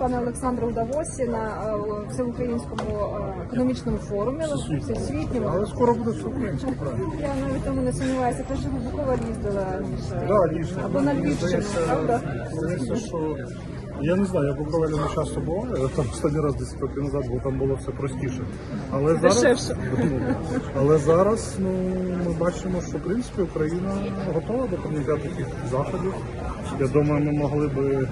пане Олександре, у Давосі на е, всеукраїнському е, економічному форумі всесвітньому. Але скоро буде все українське, правильно. Я навіть тому не сумніваюся, те, що ви Буковель раніше. Да. Або на Львівщину, правда? Здається, що я не знаю, я Буковелі не часто буваю, там останній раз 10 років назад, бо там було все простіше. Але зараз, Ну, але зараз ну, ми бачимо, що в принципі Україна готова до прийняття таких заходів. Я думаю, ми могли би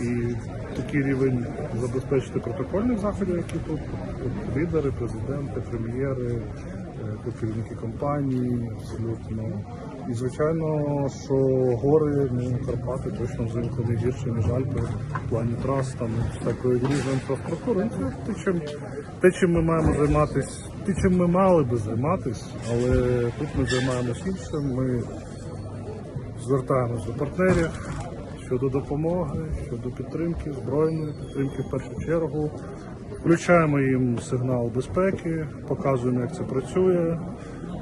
і такий рівень забезпечити протокольних заходів, які тут, тут лідери, президенти, прем'єри, е, тут керівники компаній, абсолютно. І звичайно, що гори, ну Карпати точно взимку не гірше, ніж Альпи плані трас, там всякої різної інфраструктури. Ну, Це те, чим, те, чим ми маємо займатися, те, чим ми мали би займатися, але тут ми займаємося іншим. Ми звертаємось до партнерів щодо допомоги, щодо підтримки, збройної підтримки в першу чергу. Включаємо їм сигнал безпеки, показуємо, як це працює.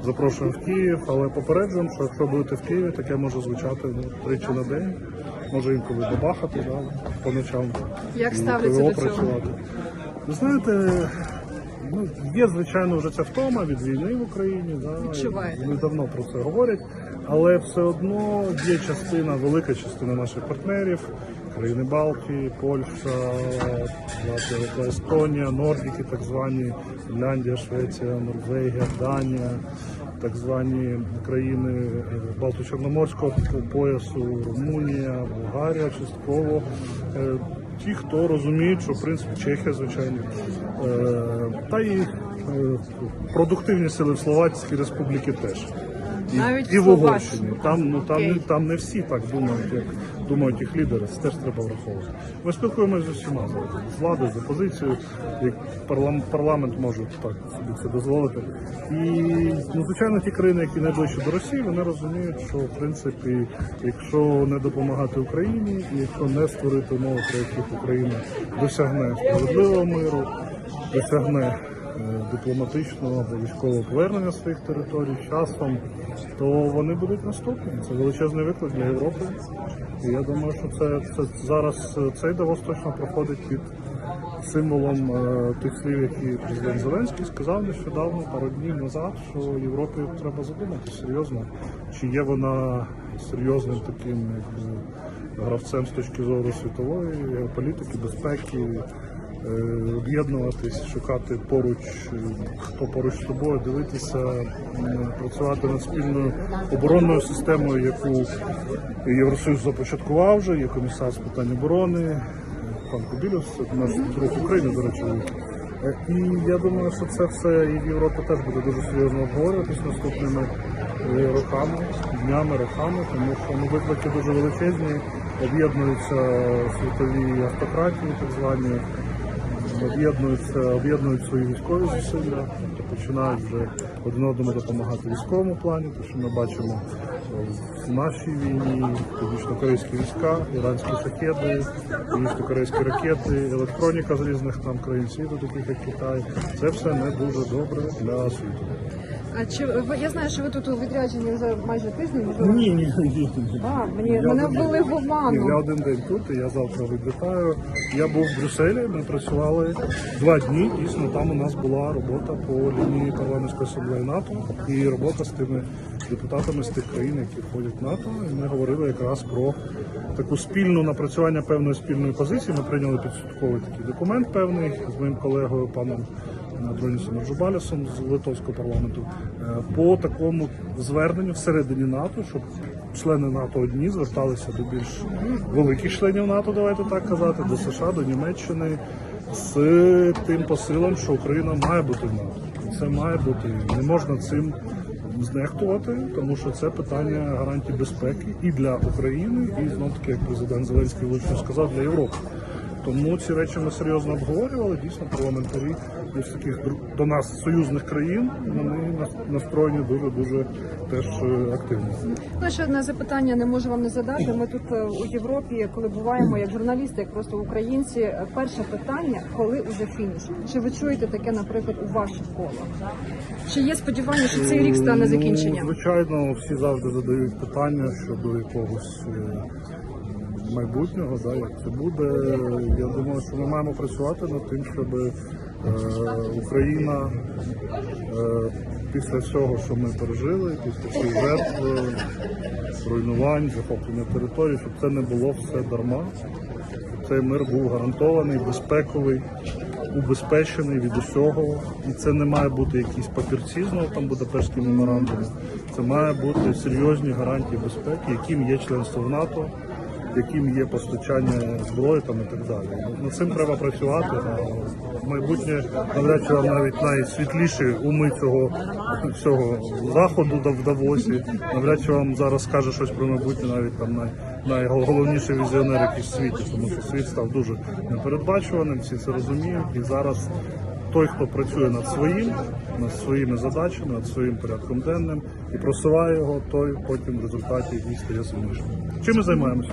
Запрошуємо в Київ, але попереджуємо, що якщо будете в Києві, таке може звучати ну, тричі на день, може інколи бабахати да, по ночам. Як ставляться до цього? працювати. Ви знаєте, ну, є, звичайно, вже ця втома від війни в Україні. Да, Відчуваєте? Вони давно про це говорять, але все одно є частина, велика частина наших партнерів, країни Балтії, Польща, Латвія, Естонія, Нордіки, так звані, Фінляндія, Швеція, Норвегія, Данія. Так звані країни Балто-Чорноморського поясу, Румунія, Болгарія частково. Е, Ті, хто розуміють, що в принципі Чехія, звичайно, е, та і е, продуктивні сили в Словацькій республіки теж. І, Навіть і в Угорщині. Там, ну, там, не, там не всі так думають, як думають їх лідери. Це теж треба враховувати. Ми спілкуємося з усіма з- владою, з опозицією, як парлам- парламент може так собі це дозволити. І ну, звичайно, ті країни, які найближче до Росії, вони розуміють, що в принципі, якщо не допомагати Україні, і якщо не створити умови, при яких Україна досягне справедливого миру, досягне дипломатичного або військового повернення своїх територій часом, то вони будуть наступні. Це величезний виклик для Європи. І я думаю, що це, це зараз е, цей Давос точно проходить під символом е, тих слів, які президент Зеленський сказав нещодавно, пару днів назад, що Європі треба задумати серйозно, чи є вона серйозним таким якби, гравцем з точки зору світової політики, безпеки, е, об'єднуватись, шукати поруч, хто поруч з тобою, дивитися, працювати над спільною оборонною системою, яку Євросоюз започаткував вже, є комісар з питань оборони, пан Кубілюс, наш друг України, до речі. Е, І я думаю, що це все і в Європі теж буде дуже серйозно обговорюватись наступними е, роками, днями, роками, тому що ну, виклики дуже величезні, об'єднуються світові автократії, так звані, об'єднуються, об'єднують свої військові зусилля, тобто починають вже один одному допомагати військовому плані, тому що ми бачимо е, в нашій війні, північно-корейські війська, іранські шахеди, північно-корейські ракети, електроніка з різних там країн світу, таких як Китай. Це все не дуже добре для світу. А чи ви я знаю, що ви тут у відрядженні вже майже тиждень, можливо? Ні, ні, ні. ні. А, мені Я мене один- ввели в Ні, я один день тут, і я завтра відлітаю. Я був в Брюсселі, ми працювали два дні. Дійсно, там у нас була робота по лінії парламентської асамблеї НАТО і робота з тими депутатами з тих країн, які входять в НАТО. І ми говорили якраз про таку спільну напрацювання певної спільної позиції. Ми прийняли підсумковий такий документ певний з моїм колегою паном Дронісом Джубалісом з литовського парламенту е, по такому зверненню всередині НАТО, щоб члени НАТО одні зверталися до більш великих членів НАТО, давайте так казати, до США, до Німеччини з тим посилом, що Україна має бути в НАТО. Це має бути. Не можна цим знехтувати, тому що це питання гарантій безпеки і для України, і знов таки, як президент Зеленський влучно сказав, для Європи. Тому ці речі ми серйозно обговорювали. Дійсно, парламентарі з таких до нас союзних країн вони настроєні дуже дуже теж е, активно. Ну, ще одне запитання не можу вам не задати. Ми тут е, у Європі, коли буваємо як журналісти, як просто українці. е, Перше питання, коли уже фініш? Чи ви чуєте таке, наприклад, у ваших колах? Чи є сподівання, що цей рік стане Ну, звичайно, всі завжди задають питання щодо якогось майбутнього, да, як це буде. Я думаю, що ми маємо працювати над тим, щоб е, Україна е, після всього, що ми пережили, після всіх жертв, е, руйнувань, захоплення території, щоб це не було все дарма. Щоб цей мир був гарантований, безпековий, убезпечений від усього. І це не має бути якісь папірці знову там Будапештські меморандуми. Це має бути серйозні гарантії безпеки, яким є членство в НАТО, яким є постачання зброї там і так далі. Над цим треба працювати. Майбутнє навряд чи навіть найсвітліші уми цього всього заходу в Давосі. Навряд чи вам зараз скаже щось про майбутнє, навіть там най, найголовніший візіонер якийсь в світі, тому що світ став дуже непередбачуваним, всі це розуміють. І зараз той, хто працює над своїм, над своїми задачами, над своїм порядком денним і просуває його, той потім в результаті і стає сильнішим. Чим ми займаємося?